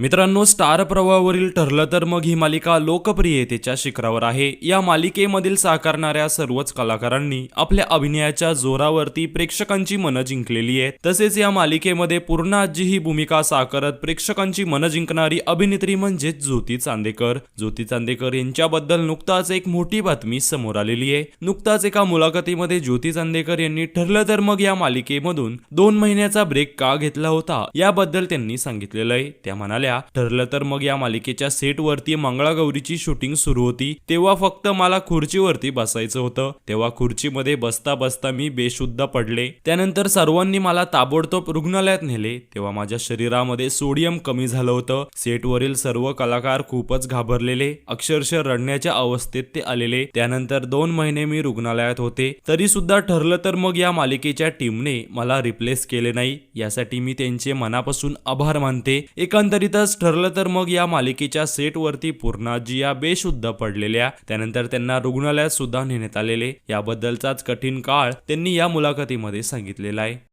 मित्रांनो स्टार प्रवाहावरील ठरलं तर मग ही मालिका लोकप्रियतेच्या शिखरावर आहे. या मालिकेमधील साकारणाऱ्या सर्वच कलाकारांनी आपल्या अभिनयाच्या जोरावरती प्रेक्षकांची मनं जिंकलेली आहेत. तसेच या मालिकेमध्ये पूर्णाजी ही भूमिका साकारत प्रेक्षकांची मनं जिंकणारी अभिनेत्री म्हणजेच ज्योती चांदेकर. ज्योती चांदेकर यांच्याबद्दल नुकताच एक मोठी बातमी समोर आलेली आहे. नुकताच एका मुलाखतीमध्ये ज्योती चांदेकर यांनी ठरलं तर मग या मालिकेमधून दोन महिन्याचा ब्रेक का घेतला होता याबद्दल त्यांनी सांगितलेलं आहे. त्या म्हणाल्या ठरलं तर मग या मालिकेच्या सेटवरती मंगळागौरीची शूटिंग सुरू होती. तेव्हा फक्त मला खुर्चीवरती बसायचं होतं. तेव्हा खुर्चीमध्ये बसता बसता मी बेशुद्ध पडले. त्यानंतर सर्वांनी मला ताबडतोब रुग्णालयात नेले. तेव्हा माझ्या शरीरामध्ये सोडियम कमी झालं होतं. सेटवरील सर्व कलाकार खूपच घाबरलेले. अक्षरशः रडण्याच्या अवस्थेत ते आलेले. त्यानंतर दोन महिने मी रुग्णालयात होते. तरी सुद्धा ठरलं तर मग या मालिकेच्या टीमने मला रिप्लेस केले नाही. यासाठी मी त्यांचे मनापासून आभार मानते. एकंदरीत एकंदरीतच ठरलं तर मग या मालिकेच्या सेटवरती पूर्णाजी या बेशुद्ध पडलेल्या. त्यानंतर त्यांना रुग्णालयात सुद्धा नेण्यात आलेले. याबद्दलचाच कठीण काळ त्यांनी या मुलाखतीमध्ये सांगितलेला आहे.